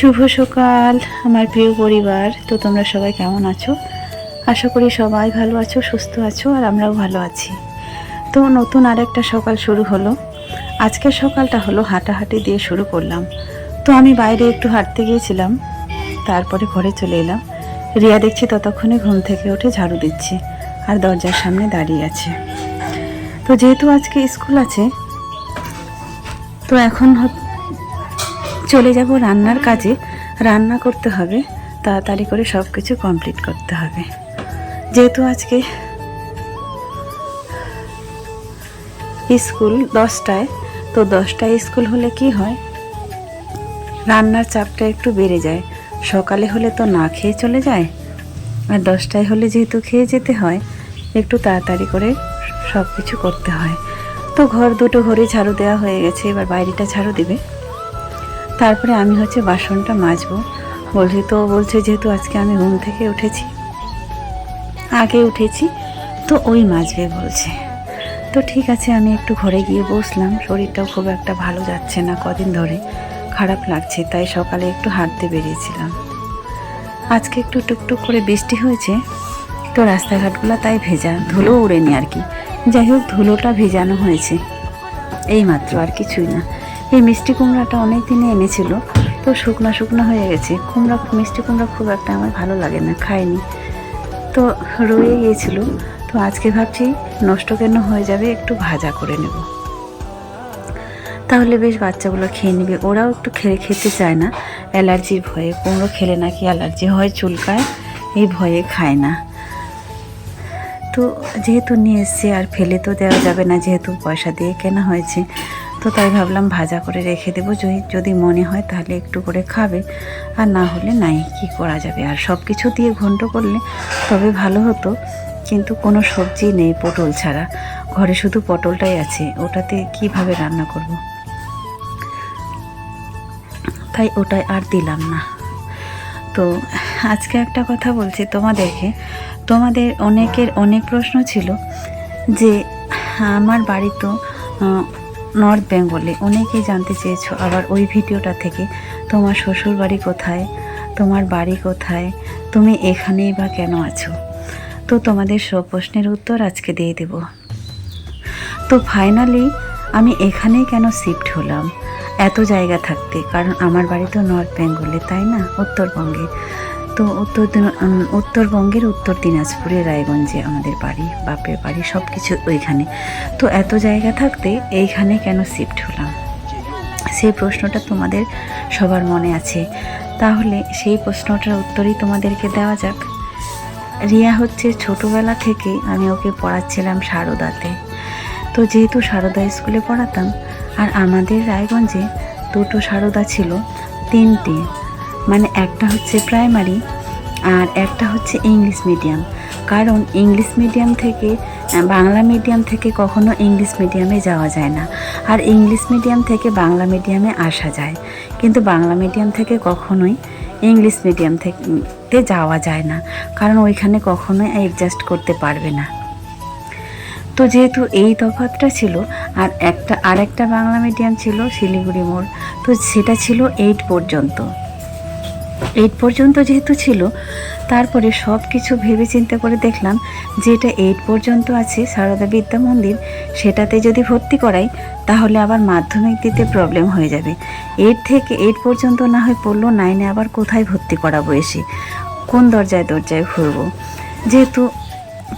শুভ সকাল, আমার প্রিয় পরিবার। তো তোমরা সবাই কেমন আছো? আশা করি সবাই ভালো আছো, সুস্থ আছো, আর আমরাও ভালো আছি। তো নতুন আরেকটা সকাল শুরু হলো। আজকের সকালটা হলো হাঁটাহাঁটি দিয়ে শুরু করলাম। তো আমি বাইরে একটু হাঁটতে গিয়েছিলাম, তারপরে ঘরে চলে এলাম। রিয়া দেখছি ততক্ষণে ঘুম থেকে উঠে ঝাড়ু দিচ্ছে, আর দরজার সামনে দাঁড়িয়ে আছে। তো যেহেতু আজকে স্কুল আছে, তো এখন চলে যাব রান্নার কাজে। রান্না করতে হবে, তাড়াতাড়ি করে সব কিছু কমপ্লিট করতে হবে। যেহেতু আজকে স্কুল দশটায়, তো দশটায় স্কুল হলে কি হয়? রান্নার চাপটা একটু বেড়ে যায়। সকালে হলে তো না খেয়ে চলে যায়। আর দশটায় হলে যেহেতু খেয়ে যেতে হয়, একটু তাড়াতাড়ি করে সব কিছু করতে হয়। তো ঘর দুটো ঘরে ঝাড়ু দেওয়া হয়ে গেছে, এবার বাইরেটা ঝাড়ু দিবে। তারপরে আমি হচ্ছে বাসনটা মাজবো। বলছি, তো বলছে যেহেতু আজকে আমি ঘুম থেকে উঠেছি। আগে উঠেছি? তো ওই মাজবে, বলছে। তো ঠিক আছে, আমি একটু ঘরে গিয়ে বসলাম। শরীরটাও খুব একটা ভালো যাচ্ছে না কদিন ধরে। খারাপ লাগছে, তাই সকালে একটু হাঁটতে বেরিয়েছিলাম। আজকে একটু টুকটুক করে বৃষ্টি হয়েছে। তো রাস্তাঘাটগুলো তাই ভেজা, ধুলো উড়েনি আর কি। যাই হোক, ধুলোটা ভেজানো হয়েছে। এই মাত্র আর কিছুই না। এই মিষ্টি কুমড়াটা অনেক দিনে এনেছিল, তো শুকনো শুকনো হয়ে গেছে। কুমড়া, মিষ্টি কুমড়া খুব একটা আমার ভালো লাগে না, খাইনি। তো রয়ে গিয়েছিল, তো আজকে ভাবছি নষ্ট কেন হয়ে যাবে একটু ভাজা করে নেব। তাহলে বেশ বাচ্চাগুলো খেয়ে নেবে, ওরাও একটু খেয়ে খেতে চায় না, অ্যালার্জির ভয়ে। কুমড়ো খেলে নাকি অ্যালার্জি হয়, চুলকায়, এই ভয়ে খায় না। তো যেহেতু নিয়ে এসছে আর ফেলে তো দেওয়া যাবে না, যেহেতু পয়সা দিয়ে কেনা হয়েছে তো তাই ভাবলাম ভাজা করে রেখে দেবো। যদি যদি মনে হয় তাহলে একটু করে খাবে। আর না হলে নাই, কি করা যাবে? আর সব কিছু দিয়ে ঘন্ট করলে তবে ভালো হতো। কিন্তু কোনো সবজি নেই পটল ছাড়া। ঘরে শুধু পটলটাই আছে। ওটাতে কীভাবে রান্না করব। তাই ওটাই আর দিলাম না। তো আজকে একটা কথা বলছি তোমাদেরকে। তোমাদের অনেকের অনেক প্রশ্ন ছিল যে, আমার বাড়ি তো নর্থ বেঙ্গলে অনেকেই জানতে চেয়েছো আবার ওই ভিডিওটা থেকে। তোমার শ্বশুর বাড়ি কোথায়? তোমার বাড়ি কোথায়? তুমি এখানেই বা কেন আছো? তো তোমাদের সব প্রশ্নের উত্তর আজকে দিয়ে দেব। তো ফাইনালি আমি এখানেই কেন শিফট হলাম? এত জায়গা থাকতে, কারণ আমার বাড়ি তো নর্থ বেঙ্গলে, তাই না? উত্তরবঙ্গে। তো উত্তর উত্তরবঙ্গের উত্তর দিনাজপুরে, রায়গঞ্জে আমাদের বাড়ি, বাপের বাড়ি সব কিছু ওইখানে। তো এত জায়গা থাকতে এইখানে কেন শিফট হলাম? সেই প্রশ্নটা তোমাদের সবার মনে আছে। তাহলে সেই প্রশ্নটার উত্তরই তোমাদেরকে দেওয়া যাক। রিয়া হচ্ছে ছোটোবেলা থেকে আমি ওকে পড়াচ্ছিলাম সারদাতে। তো যেহেতু সারদা স্কুলে পড়াতাম, আর আমাদের রায়গঞ্জে দুটো সারদা ছিল, তিনটে। মানে একটা হচ্ছে প্রাইমারি আর একটা হচ্ছে ইংলিশ মিডিয়াম। কারণ ইংলিশ মিডিয়াম থেকে বাংলা মিডিয়াম থেকে কখনো ইংলিশ মিডিয়ামে যাওয়া যায় না। আর ইংলিশ মিডিয়াম থেকে বাংলা মিডিয়ামে আসা যায়। কিন্তু বাংলা মিডিয়াম থেকে কখনোই ইংলিশ মিডিয়াম থেকে যাওয়া যায় না। কারণ ওইখানে কখনোই অ্যাডজাস্ট করতে পারবে না। তো যেহেতু এই তফাতটা ছিল, আর একটা, আরেকটা বাংলা মিডিয়াম ছিল শিলিগুড়ি মোড়, তো সেটা ছিল এইট পর্যন্ত। এইট পর্যন্ত যেহেতু ছিল, তারপরে সব কিছু ভেবে চিন্তা করে দেখলাম যে এটা এইট পর্যন্ত আছে সারদা বিদ্যা মন্দির, সেটাতে যদি ভর্তি করাই, তাহলে আবার মাধ্যমিক দিতে প্রবলেম হয়ে যাবে। এইট থেকে এইট পর্যন্ত না হয় পড়ল, নাইনে আবার কোথায় ভর্তি করাবো এসে? কোন দরজায় দরজায় ঘুরবো? যেহেতু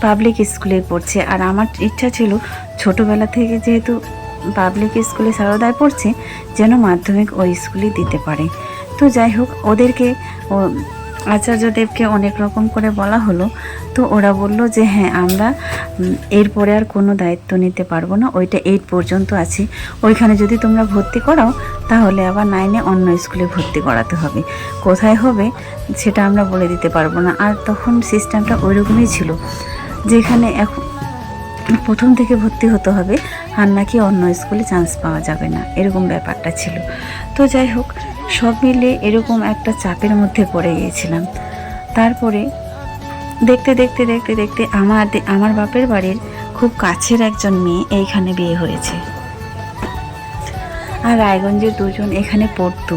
পাবলিক স্কুলে পড়ছে, আর আমার ইচ্ছা ছিল ছোটোবেলা থেকে যেহেতু পাবলিক স্কুলে সারদায় পড়ছে, যেন মাধ্যমিক ওই স্কুলে দিতে পারে। তো যাই হোক, ওদেরকে আচার্যদেবকে অনেক রকম করে বলা হলো। তো ওরা বলল যে হ্যাঁ আমরা এরপরে আর কোনো দায়িত্ব নিতে পারব না, ওইটা এইট পর্যন্ত আছে। ওইখানে যদি তোমরা ভর্তি করাও, তাহলে আবার নাইনে অন্য স্কুলে ভর্তি করাতে হবে। কোথায় হবে, সেটা আমরা বলে দিতে পারব না। আর তখন সিস্টেমটা ওইরকমই ছিল, যেখানে এখন প্রথম থেকে ভর্তি হতে হবে, আর নাকি অন্য স্কুলে চান্স পাওয়া যাবে না, এরকম ব্যাপারটা ছিল। তো যাই হোক সব মিলে এরকম একটা চাপের মধ্যে পড়ে গিয়েছিলাম। তারপরে দেখতে দেখতে দেখতে দেখতে আমার আমার বাপের বাড়ির খুব কাছের একজন মেয়ে এইখানে বিয়ে হয়েছে। আর রায়গঞ্জের দুজন এখানে পড়তো।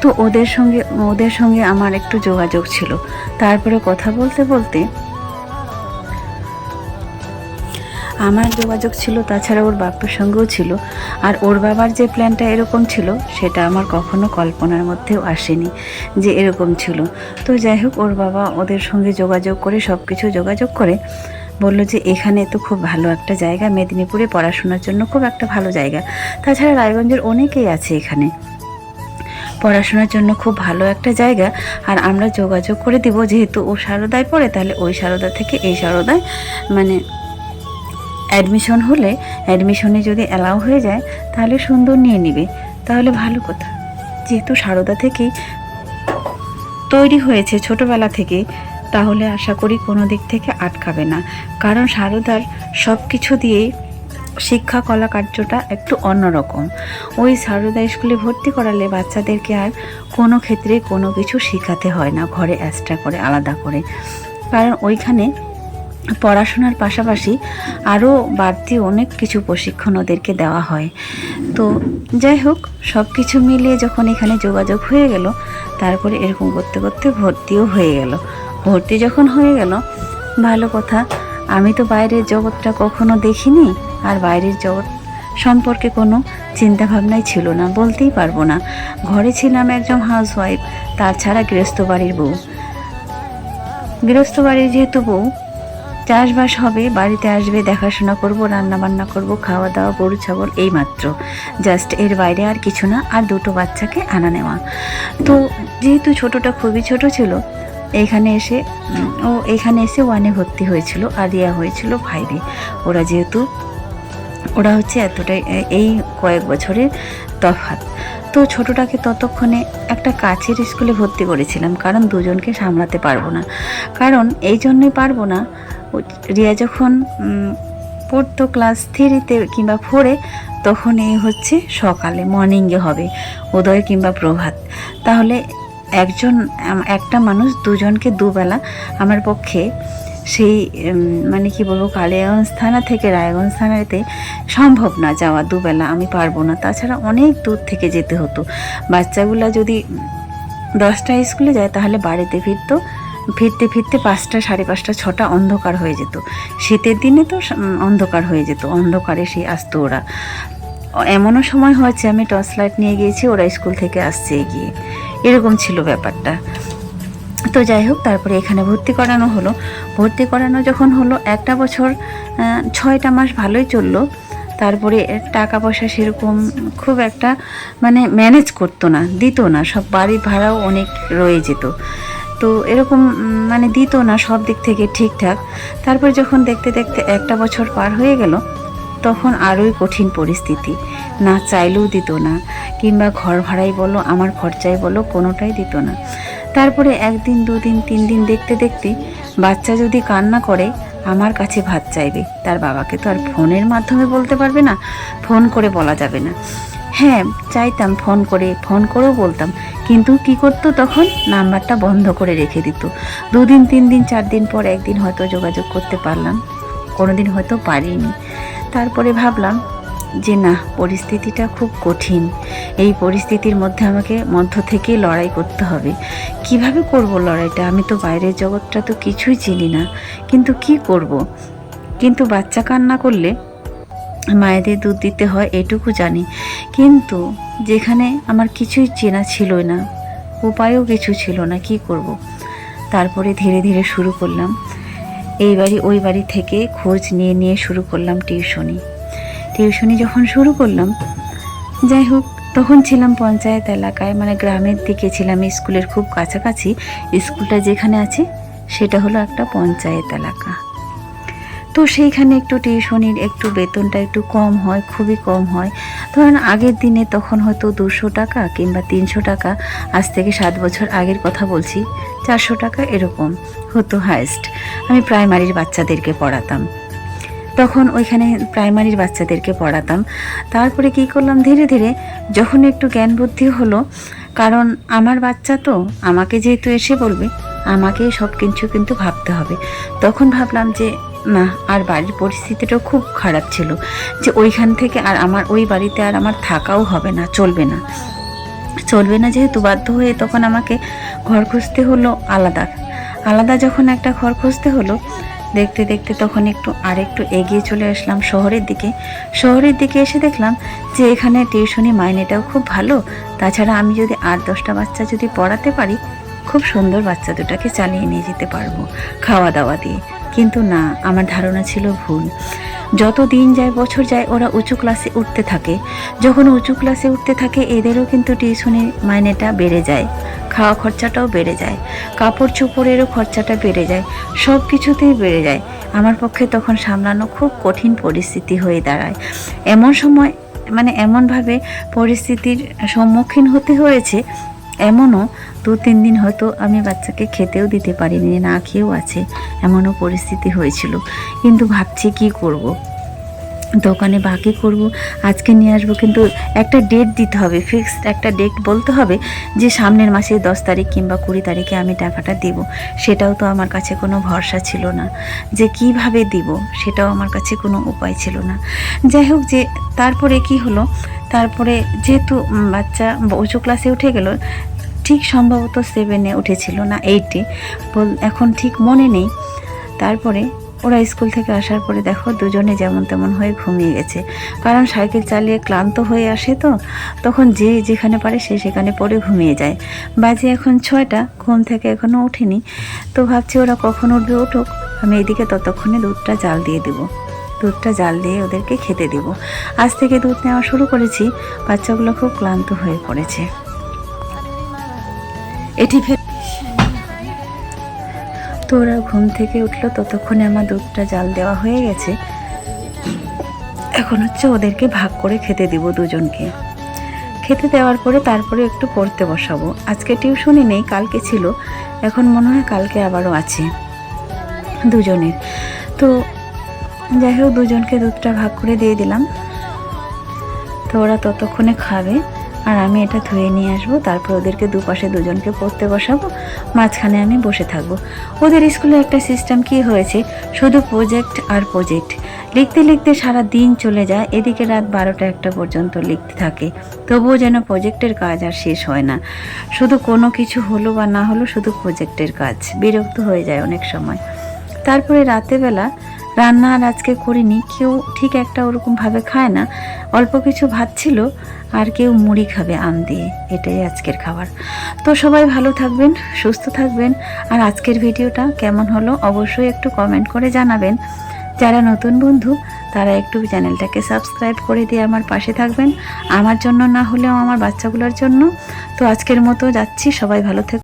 তো ওদের সঙ্গে ওদের সঙ্গে আমার একটু যোগাযোগ ছিল। তারপরে কথা বলতে বলতে আমার যোগাযোগ ছিল, তাছাড়া ওর বাবার সঙ্গেও ছিল। আর ওর বাবার যে প্ল্যানটা এরকম ছিল, সেটা আমার কখনো কল্পনার মধ্যেও আসেনি যে এরকম ছিল। তো যাই হোক, ওর বাবা ওদের সঙ্গে যোগাযোগ করে সব কিছু যোগাযোগ করে বলল যে এখানে তো খুব ভালো একটা জায়গা, মেদিনীপুরে পড়াশোনার জন্য খুব একটা ভালো জায়গা। তাছাড়া রায়গঞ্জের অনেকেই আছে এখানে। পড়াশোনার জন্য খুব ভালো একটা জায়গা। আর আমরা যোগাযোগ করে দিব, যেহেতু ও সারদায় পড়ে, তাহলে ওই সারদা থেকে এই সারদায় মানে অ্যাডমিশন হলে অ্যাডমিশনে যদি অ্যালাউ হয়ে যায়, তাহলে সুন্দর নিয়ে নিবে। তাহলে ভালো কথা। যেহেতু সারদা থেকেই তৈরি হয়েছে ছোটবেলা থেকে, তাহলে আশা করি কোনো দিক থেকে আটকাবে না। কারণ সারদার সব কিছু দিয়েই শিক্ষা কলা কার্যটা একটু অন্যরকম। ওই সারদা স্কুলে ভর্তি করালে বাচ্চাদেরকে আর কোনো ক্ষেত্রে কোনো কিছু শেখাতে হয় না, ঘরে এক্সট্রা করে, আলাদা করে। কারণ ওইখানে পড়াশোনার পাশাপাশি আরও বাড়তি অনেক কিছু প্রশিক্ষণ ওদেরকে দেওয়া হয়। তো যাই হোক সব কিছু মিলিয়ে যখন এখানে যোগাযোগ হয়ে গেল, তারপরে এরকম করতে করতে ভর্তিও হয়ে গেল। ভর্তি যখন হয়ে গেল, ভালো কথা, আমি তো বাইরের জগৎটা কখনো দেখিনি, আর বাইরের জগৎ সম্পর্কে কোনো চিন্তাভাবনাই ছিল না, বলতেই পারব না। ঘরে ছিলাম একজন হাউসওয়াইফ তাছাড়া গৃহস্থ বাড়ির বউ। গৃহস্থ বাড়ির যেহেতু বউ চাষবাস হবে, বাড়িতে আসবে, দেখাশোনা করব রান্না বান্না করব খাওয়া দাওয়া গরু, ছাগল এই মাত্র জাস্ট এর বাইরে আর কিছু না, আর দুটো বাচ্চাকে আনা নেওয়া। তো যেহেতু ছোটটা খুবই ছোট ছিল এইখানে এসে ও এখানে এসে ওয়ানে ভর্তি হয়েছিল আর রিয়া হয়েছিল ফাইভে ওরা যেহেতু, ওরা হচ্ছে এতটাই এই কয়েক বছরের তফাৎ। তো ছোটটাকে ততক্ষণে একটা কাছের স্কুলে ভর্তি করেছিলাম, কারণ দুজনকে সামলাতে পারব না। কারণ এই জন্যই পারব না রিয়া যখন পড়তো ক্লাস থ্রিতে কিংবা ফোরে তখন এই হচ্ছে সকালে মর্নিংয়ে হবে, উদয় কিংবা প্রভাত। তাহলে একজন একটা মানুষ দুজনকে দুবেলা আমার পক্ষে সেই মানে কি বলব, কালিয়াগঞ্জ থানা থেকে রায়গঞ্জ থানাতে সম্ভব না যাওয়া দুবেলা, আমি পারব না। তাছাড়া অনেক দূর থেকে যেতে হতো। বাচ্চাগুলা যদি দশটায় স্কুলে যায়, তাহলে বাড়িতে ফিরতো। ফিরতে ফিরতে পাঁচটা, সাড়ে পাঁচটা, ছটা অন্ধকার হয়ে যেত। শীতের দিনে তো অন্ধকার হয়ে যেত, অন্ধকারে সেই আসতো ওরা। এমনও সময় হয়েছে, আমি টর্চ লাইট নিয়ে গিয়েছি, ওরা স্কুল থেকে আসছে এগিয়ে। এরকম ছিল ব্যাপারটা। তো যাই হোক, তারপরে এখানে ভর্তি করানো হলো। ভর্তি করানো যখন হলো, একটা বছর ছয়টা মাস ভালোই চলল। তারপরে টাকা পয়সা সেরকম খুব একটা মানে ম্যানেজ করতো না, দিত না। সব বাড়ির ভাড়াও অনেক রয়ে যেত। তো এরকম মানে দিত না সব দিক থেকে ঠিকঠাক। তারপর যখন দেখতে দেখতে একটা বছর পার হয়ে গেল, তখন আরোই কঠিন পরিস্থিতি। না চাইলেও দিত না, কিংবা ঘর ভাড়াই বলো, আমার খরচাই বলো, কোনোটাই দিত না। তারপরে একদিন, দুদিন তিন দিন দেখতে দেখতে বাচ্চা যদি কান্না করে, আমার কাছে ভাত চাইবে। তার বাবাকে তো আর ফোনের মাধ্যমে বলতে পারবে না, ফোন করে বলা যাবে না। হ্যাঁ চাইতাম ফোন করে, ফোন করেও বলতাম। কিন্তু কি করতো তখন? নাম্বারটা বন্ধ করে রেখে দিত। দুদিন তিন দিন চার দিন পর একদিন হয়তো যোগাযোগ করতে পারলাম। কোনো দিন হয়তো পারিনি। তারপরে ভাবলাম যে না, পরিস্থিতিটা খুব কঠিন। এই পরিস্থিতির মধ্যে আমাকে মধ্য থেকে লড়াই করতে হবে। কীভাবে করব লড়াইটা? আমি তো বাইরের জগৎটা তো কিছুই চিনি না। কিন্তু কি করব? কিন্তু বাচ্চা কান্না করলে মায়েদের দুধ দিতে হয়, এটুকু জানি। কিন্তু যেখানে আমার কিছুই চেনা ছিল না, উপায়ও কিছু ছিল না, কি করব? তারপরে ধীরে ধীরে শুরু করলাম। এই বাড়ি, ওই বাড়ি থেকে খোঁজ নিয়ে নিয়ে শুরু করলাম টিউশনি। টিউশনি যখন শুরু করলাম, যাই হোক, তখন ছিলাম পঞ্চায়েত এলাকায় মানে গ্রামের দিকে ছিলাম, স্কুলের খুব কাছাকাছি। স্কুলটা যেখানে আছে, সেটা হলো একটা পঞ্চায়েত এলাকা। তো সেইখানে একটু টিউশনির একটু বেতনটা একটু কম হয়, খুবই কম হয়। ধরেন আগের দিনে তখন হয়তো দুশো টাকা কিংবা তিনশো টাকা, আজ থেকে সাত বছর আগের কথা বলছি, চারশো টাকা এরকম হতো হায়েস্ট আমি প্রাইমারির বাচ্চাদেরকে পড়াতাম। তখন ওইখানে প্রাইমারির বাচ্চাদেরকে পড়াতাম। তারপরে কি করলাম? ধীরে ধীরে যখন একটু জ্ঞান বুদ্ধি হলো, কারণ আমার বাচ্চা তো আমাকে যেহেতু এসে বলবে, আমাকে সব কিছু কিন্তু ভাবতে হবে। তখন ভাবলাম যে না, আর বাড়ির পরিস্থিতিটাও খুব খারাপ ছিল যে ওইখান থেকে আর আমার ওই বাড়িতে আর আমার থাকাও হবে না, চলবে না। চলবে না যেহেতু বাধ্য হয়ে তখন আমাকে ঘর খুঁজতে হলো আলাদা। আলাদা যখন একটা ঘর খুঁজতে হলো, দেখতে দেখতে তখন একটু আরেকটু এগিয়ে চলে আসলাম শহরের দিকে। শহরের দিকে এসে দেখলাম যে এখানে টিউশনি মাইনেটাও খুব ভালো। তাছাড়া আমি যদি আট দশটা বাচ্চা যদি পড়াতে পারি, খুব সুন্দর বাচ্চা দুটাকে চালিয়ে নিয়ে যেতে পারব খাওয়া দাওয়া দিয়ে। কিন্তু না, আমার ধারণা ছিল ভুল। যত দিন যায়, বছর যায়, ওরা উঁচু ক্লাসে উঠতে থাকে। যখন উঁচু ক্লাসে উঠতে থাকে, এদেরও কিন্তু টিউশনের মাইনেটা বেড়ে যায়, খাওয়া খরচাটাও বেড়ে যায়, কাপড় চোপড়েরও খরচাটা বেড়ে যায় সব কিছুতেই বেড়ে যায়। আমার পক্ষে তখন সামলানো খুব কঠিন পরিস্থিতি হয়ে দাঁড়ায়। এমন সময় মানে এমনভাবে পরিস্থিতির সম্মুখীন হতে হয়েছে এমনও দু তিন দিন হয়তো আমি বাচ্চাকে খেতেও দিতে পারিনি, না খেয়েও আছে এমনও পরিস্থিতি হয়েছিল কিন্তু ভাবছি কি করব। দোকানে বাকি করব। আজকে নিয়ে আসব কিন্তু একটা ডেট দিতে হবে ফিক্সড একটা ডেট বলতে হবে যে সামনের মাসে দশ তারিখ কিংবা কুড়ি তারিখে আমি টাকাটা দিব। সেটাও তো আমার কাছে কোনো ভরসা ছিল না যে কীভাবে দিব, সেটাও আমার কাছে কোনো উপায় ছিল না। যাই হোক যে তারপরে কি হলো, তারপরে যেহেতু বাচ্চা উঁচু ক্লাসে উঠে গেল, ঠিক সম্ভবত সেভেনে উঠেছিল না এইটে বল, এখন ঠিক মনে নেই। তারপরে ওরা স্কুল থেকে আসার পরে দেখো দুজনে যেমন তেমন হয়ে ঘুমিয়ে গেছে। কারণ সাইকেল চালিয়ে ক্লান্ত হয়ে আসে তো, তখন যে যেখানে পারে সে সেখানে পড়ে ঘুমিয়ে যায়। বাজে এখন ছয়টা, ঘুম থেকে এখনও ওঠেনি। তো ভাবছি ওরা কখন উঠবে উঠুক, আমি এদিকে ততক্ষণে দুধটা জাল দিয়ে দেবো। দুধটা জাল দিয়ে ওদেরকে খেতে দেব। আজ থেকে দুধ নেওয়া শুরু করেছি, বাচ্চাগুলো খুব ক্লান্ত হয়ে পড়েছে। এটি তো ওরা ঘুম থেকে উঠল, ততক্ষণে আমার দুধটা জাল দেওয়া হয়ে গেছে। এখন হচ্ছে ওদেরকে ভাগ করে খেতে দিব দুজনকে। খেতে দেওয়ার পরে তারপরে একটু পড়তে বসাবো। আজকে টিউশনই নেই, কালকে ছিল। এখন মনে হয় কালকে আবারও আছে দুজনের। তো যাই হোক, দুজনকে দুধটা ভাগ করে দিয়ে দিলাম। তো ওরা ততক্ষণে খাবে। আর আমি এটা ধুয়ে নিয়ে আসব। তারপর ওদেরকে দুপাশে দুজনকে পড়তে বসাবো। মাঝখানে আমি বসে থাকব। ওদের স্কুলে একটা সিস্টেম কি হয়েছে? শুধু প্রজেক্ট আর প্রজেক্ট লিখতে লিখতে সারা দিন চলে যায়। এদিকে রাত বারোটা একটা পর্যন্ত লিখতে থাকে। তবুও যেন প্রজেক্টের কাজ আর শেষ হয় না। শুধু কোনো কিছু হলো বা না হলো শুধু প্রজেক্টের কাজ। বিরক্ত হয়ে যায় অনেক সময়। তারপরে রাতেবেলা রান্না আর আজকে করিনি, কেউ ঠিক একটা ওরকম ভাবে খায় না। অল্প কিছু ভাত ছিল, আর কেউ মুড়ি খাবে আম দিয়ে, এটাই আজকের খাবার। তো সবাই ভালো থাকবেন, সুস্থ থাকবেন, আর আজকের ভিডিওটা কেমন হলো অবশ্যই একটু কমেন্ট করে জানাবেন। যারা নতুন বন্ধু, তারা একটু চ্যানেলটাকে সাবস্ক্রাইব করে দিয়ে আমার পাশে থাকবেন। আমার জন্য না হলেও আমার বাচ্চাগুলোর জন্য। তো আজকের মতো যাচ্ছি, সবাই ভালো থেকো